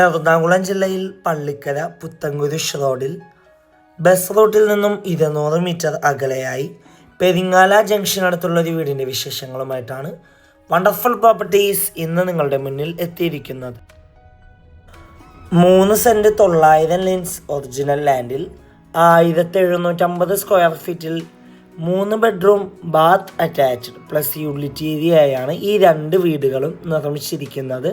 എറണാകുളം ജില്ലയിൽ പള്ളിക്കര പുത്തങ്കുരിശ് റോഡിൽ ബസ് റൂട്ടിൽ നിന്നും ഇരുന്നൂറ് മീറ്റർ അകലെയായി പെരിങ്ങാല ജംഗ്ഷൻ അടുത്തുള്ള ഒരു വീടിന്റെ വിശേഷങ്ങളുമായിട്ടാണ് വണ്ടർഫുൾ പ്രോപ്പർട്ടീസ് ഇന്ന് നിങ്ങളുടെ മുന്നിൽ എത്തിയിരിക്കുന്നത്. മൂന്ന് സെന്റ് തൊള്ളായിരം ലിൻസ് ഒറിജിനൽ ലാൻഡിൽ ആയിരത്തി എഴുന്നൂറ്റമ്പത് സ്ക്വയർ ഫീറ്റിൽ മൂന്ന് bedroom bath attached plus utility ഏരിയയാണ് ഈ രണ്ട് വീടുകളും നിർമ്മിച്ചിരിക്കുന്നത്.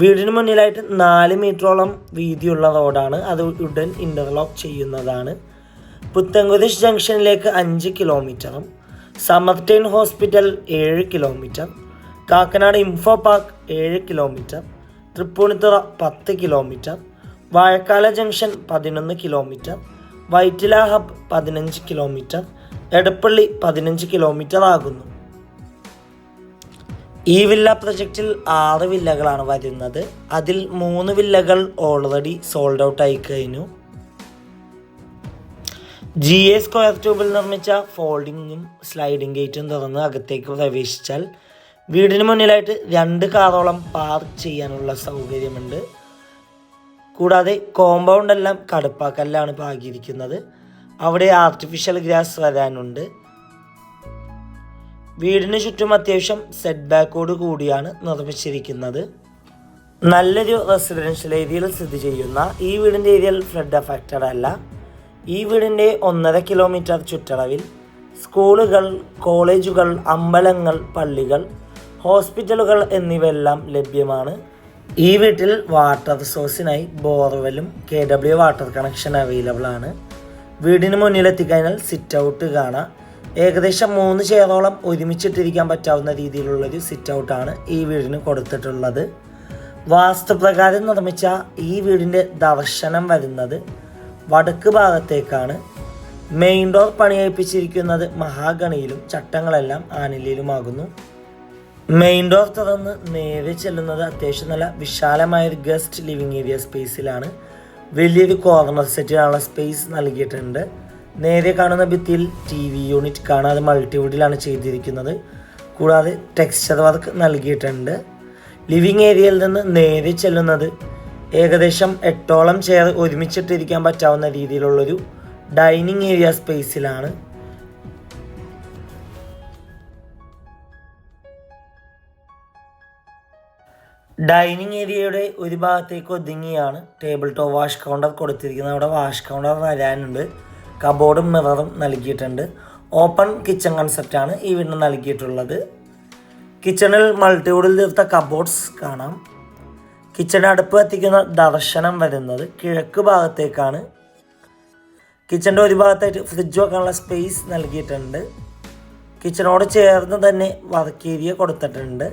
വീടിന് മുന്നിലായിട്ട് നാല് മീറ്ററോളം വീതിയുള്ള റോഡാണ്. അത് ഉടൻ ഇന്റർലോക്ക് ചെയ്യുന്നതാണ്. പുത്തൻകുരിശ് ജംഗ്ഷനിലേക്ക് അഞ്ച് കിലോമീറ്ററും സമർടൈൻ ഹോസ്പിറ്റൽ ഏഴ് കിലോമീറ്റർ കാക്കനാട് ഇൻഫോ പാർക്ക് ഏഴ് കിലോമീറ്റർ തൃപ്പൂണിത്തുറ പത്ത് കിലോമീറ്റർ വാഴക്കാല ജംഗ്ഷൻ പതിനൊന്ന് കിലോമീറ്റർ വൈറ്റില ഹബ് പതിനഞ്ച് കിലോമീറ്റർ എടപ്പള്ളി പതിനഞ്ച് കിലോമീറ്റർ ആകുന്നു. ഈ വില്ല പ്രൊജക്റ്റിൽ ആറ് വില്ലകളാണ് വരുന്നത്. അതിൽ മൂന്ന് വില്ലകൾ ഓൾറെഡി സോൾഡ് ഔട്ട് ആയി കഴിഞ്ഞു. ജി എ സ്ക്വയർ ട്യൂബിൽ നിർമ്മിച്ച ഫോൾഡിങ്ങും സ്ലൈഡിംഗ് ഗേറ്റും തുറന്ന് അകത്തേക്ക് പ്രവേശിച്ചാൽ വീടിന് മുന്നിലായിട്ട് രണ്ട് കാറോളം പാർക്ക് ചെയ്യാനുള്ള സൗകര്യമുണ്ട്. കൂടാതെ കോമ്പൗണ്ട് എല്ലാം കടുപ്പാക്കല്ലാണ് പാകിയിരിക്കുന്നത്. അവിടെ ആർട്ടിഫിഷ്യൽ ഗ്രാസ് വരാനുണ്ട്. വീടിന് ചുറ്റും അത്യാവശ്യം സെറ്റ് ബാക്കോട് കൂടിയാണ് നിർമ്മിച്ചിരിക്കുന്നത്. നല്ലൊരു റെസിഡൻഷ്യൽ ഏരിയയിൽ സ്ഥിതി ചെയ്യുന്ന ഈ വീടിന്റെ ഏരിയയിൽ ഫ്ലഡ് അഫക്റ്റഡ് അല്ല. ഈ വീടിന്റെ ഒന്നര കിലോമീറ്റർ ചുറ്റളവിൽ സ്കൂളുകൾ കോളേജുകൾ അമ്പലങ്ങൾ പള്ളികൾ ഹോസ്പിറ്റലുകൾ എന്നിവയെല്ലാം ലഭ്യമാണ്. ഈ വീട്ടിൽ വാട്ടർ സോഴ്സിനായി ബോർവെലും K W water connection available ആണ്. വീടിന് മുന്നിലെത്തിക്കഴിഞ്ഞാൽ സിറ്റ് ഔട്ട് കാണാം. ഏകദേശം മൂന്ന് ചെയറോളം ഒരുമിച്ചിട്ടിരിക്കാൻ പറ്റാവുന്ന രീതിയിലുള്ളൊരു സിറ്റ് ഔട്ടാണ് ഈ വീടിന് കൊടുത്തിട്ടുള്ളത്. വാസ്തുപ്രകാരം നിർമ്മിച്ച ഈ വീടിന്റെ ദർശനം വരുന്നത് വടക്ക് ഭാഗത്തേക്കാണ്. മെയിൻ ഡോർ പണിയഴിപ്പിച്ചിരിക്കുന്നത് മഹാഗണിയിലും ചട്ടങ്ങളെല്ലാം ആനിലയിലുമാകുന്നു മെയിൻ ഡോർ തുറന്ന് നേരെ ചെല്ലുന്നത് അത്യാവശ്യം നല്ല വിശാലമായ ഒരു ഗസ്റ്റ് ലിവിങ് ഏരിയ സ്പേസിലാണ് വലിയൊരു കോർണർ സെറ്റിനുള്ള സ്പേസ് നൽകിയിട്ടുണ്ട്. നേരെ കാണുന്ന ഭിത്തിയിൽ ടി വി യൂണിറ്റ് കാണാം അത് മൾട്ടിവുഡിലാണ് ചെയ്തിരിക്കുന്നത്. കൂടാതെ ടെക്സ്ചർ വർക്ക് നൽകിയിട്ടുണ്ട്. ലിവിങ് ഏരിയയിൽ നിന്ന് നേരെ ചെല്ലുന്നത് ഏകദേശം എട്ടോളം ചെയർ ഒരുമിച്ചിട്ടിരിക്കാൻ പറ്റാവുന്ന രീതിയിലുള്ളൊരു ഡൈനിങ് ഏരിയ സ്പേസിലാണ് ഡൈനിങ് ഏരിയയുടെ ഒരു ഭാഗത്തേക്ക് ഒതുങ്ങിയാണ് ടേബിൾ ടോപ്പ് വാഷ് കൗണ്ടർ കൊടുത്തിരിക്കുന്നത്. അവിടെ വാഷ് കൗണ്ടർ വരാനുണ്ട്. കബോർഡും മിററും നൽകിയിട്ടുണ്ട്. ഓപ്പൺ കിച്ചൺ കൺസെപ്റ്റാണ് ഈ വീടിന് നൽകിയിട്ടുള്ളത്. കിച്ചണിൽ മൾട്ടിവുഡിൽ തീർത്ത കബോർഡ്സ് കാണാം. കിച്ചൺ അടുപ്പ് എത്തിക്കുന്ന ദർശനം വരുന്നത് കിഴക്ക് ഭാഗത്തേക്കാണ്. കിച്ചന്റെ ഒരു ഭാഗത്തായിട്ട് ഫ്രിഡ്ജ് വെക്കാനുള്ള സ്പേസ് നൽകിയിട്ടുണ്ട്. കിച്ചണോട് ചേർന്ന് തന്നെ വർക്ക് ഏരിയ കൊടുത്തിട്ടുണ്ട്.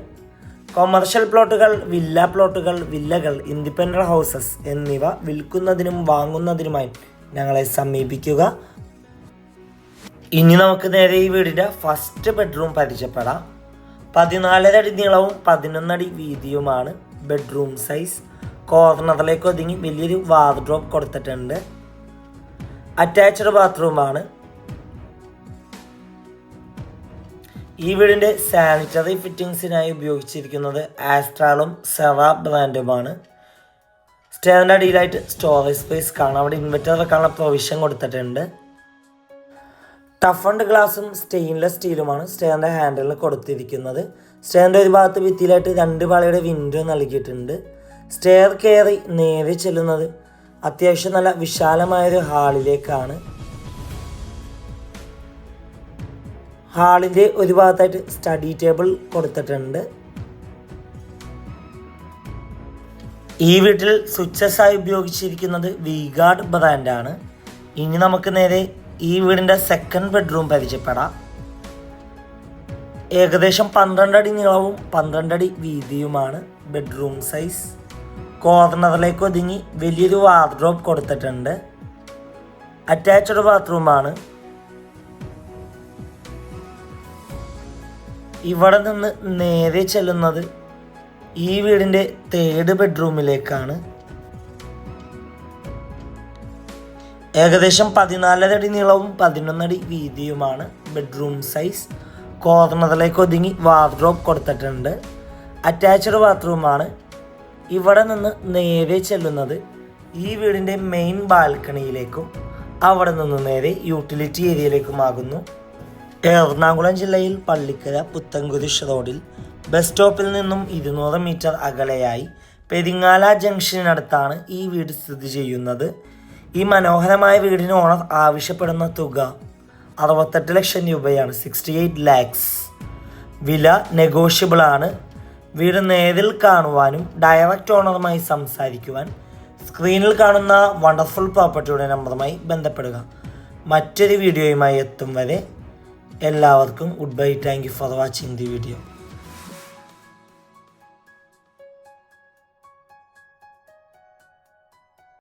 കൊമേർഷ്യൽ പ്ലോട്ടുകൾ വില്ല പ്ലോട്ടുകൾ വില്ലകൾ ഇൻഡിപെൻഡന്റ് ഹൗസസ് എന്നിവ വിൽക്കുന്നതിനും വാങ്ങുന്നതിനുമായി ഞങ്ങളെ സമീപിക്കുക. ഇനി നമുക്ക് നേരെ ഈ വീടിന്റെ ഫസ്റ്റ് ബെഡ്റൂം പരിചയപ്പെടാം. പതിനാലര അടി നീളവും പതിനൊന്നടി വീതിയുമാണ് ബെഡ്റൂം സൈസ് കോർണറിലേക്ക് ഒതുങ്ങി വലിയൊരു വാർഡ്രോപ്പ് കൊടുത്തിട്ടുണ്ട്. അറ്റാച്ച്ഡ് ബാത്റൂമാണ് ഈ വീടിന്റെ സാനിറ്ററി ഫിറ്റിംഗ്സിനായി ഉപയോഗിച്ചിരിക്കുന്നത് ആസ്ട്രാളും സെറ ബ്രാൻഡുമാണ് സ്റ്റേറിന്റെ അടിയിലായിട്ട് സ്റ്റോറേജ് സ്പേസ് കാണാം. അവിടെ ഇൻവെർട്ടർ വെക്കാനുള്ള പ്രൊവിഷൻ കൊടുത്തിട്ടുണ്ട്. ടഫ് ആൻഡ് ഗ്ലാസും സ്റ്റെയിൻലെസ് സ്റ്റീലുമാണ് സ്റ്റേറിന്റെ ഹാൻഡിൽ കൊടുത്തിരിക്കുന്നത്. സ്റ്റേറിന്റെ ഒരു ഭാഗത്ത് ഭിത്തിയിലായിട്ട് രണ്ട് പാളിയുടെ വിൻഡോ നൽകിയിട്ടുണ്ട്. സ്റ്റെയർ കയറി നേരെ ചെല്ലുന്നത് അത്യാവശ്യം നല്ല വിശാലമായൊരു ഹാളിലേക്കാണ് ഹാളിന്റെ ഒരു ഭാഗത്തായിട്ട് സ്റ്റഡി ടേബിൾ കൊടുത്തിട്ടുണ്ട്. ഈ വീട്ടിൽ സ്വിച്ചസ് ആയി ഉപയോഗിച്ചിരിക്കുന്നത് വിഗാർഡ് ആണ്. ഇനി നമുക്ക് നേരെ ഈ വീടിന്റെ സെക്കൻഡ് ബെഡ്റൂം പരിചയപ്പെടാം. ഏകദേശം പന്ത്രണ്ട് അടി നീളവും പന്ത്രണ്ട് അടി വീതിയുമാണ് ബെഡ്റൂം സൈസ് കോർണറിലേക്ക് ഒതുങ്ങി വലിയൊരു വാർഡ്രോബ് കൊടുത്തിട്ടുണ്ട്. അറ്റാച്ച്ഡ് ബാത്റൂമാണ് ഇവിടെ നിന്ന് നേരെ ചെല്ലുന്നത് ഈ വീടിന്റെ തേർഡ് ബെഡ്റൂമിലേക്കാണ്. ഏകദേശം പതിനാലര അടി നീളവും പതിനൊന്നടി വീതിയുമാണ് ബെഡ്റൂം സൈസ്. കോർണറിലേക്ക് ഒതുങ്ങി വാർഡ്രോബ് കൊടുത്തിട്ടുണ്ട്. അറ്റാച്ച്ഡ് ബാത്റൂമാണ്. ഇവിടെ നിന്ന് നേരെ ചെല്ലുന്നത് ഈ വീടിന്റെ മെയിൻ ബാൽക്കണിയിലേക്കും അവിടെ നിന്ന് നേരെ യൂട്ടിലിറ്റി ഏരിയയിലേക്കുമാകുന്നു. എറണാകുളം ജില്ലയിൽ പള്ളിക്കര പുത്തൻകുരിശ് റോഡിൽ ബസ് സ്റ്റോപ്പിൽ നിന്നും ഇരുന്നൂറ് മീറ്റർ അകലെയായി പെരിങ്ങാല ജംഗ്ഷനടുത്താണ് ഈ വീട് സ്ഥിതി ചെയ്യുന്നത്. ഈ മനോഹരമായ വീടിന് ഓണർ ആവശ്യപ്പെടുന്ന തുക അറുപത്തെട്ട് ലക്ഷം രൂപയാണ് സിക്സ്റ്റി എയ്റ്റ് ലാക്സ് വില നെഗോഷ്യബിളാണ് വീട് നേരിൽ കാണുവാനും ഡയറക്റ്റ് ഓണറുമായി സംസാരിക്കുവാൻ സ്ക്രീനിൽ കാണുന്ന വണ്ടർഫുൾ പ്രോപ്പർട്ടിയുടെ നമ്പറുമായി ബന്ധപ്പെടുക. മറ്റൊരു വീഡിയോയുമായി എത്തും വരെ എല്ലാവർക്കും good bye thank you for watching the video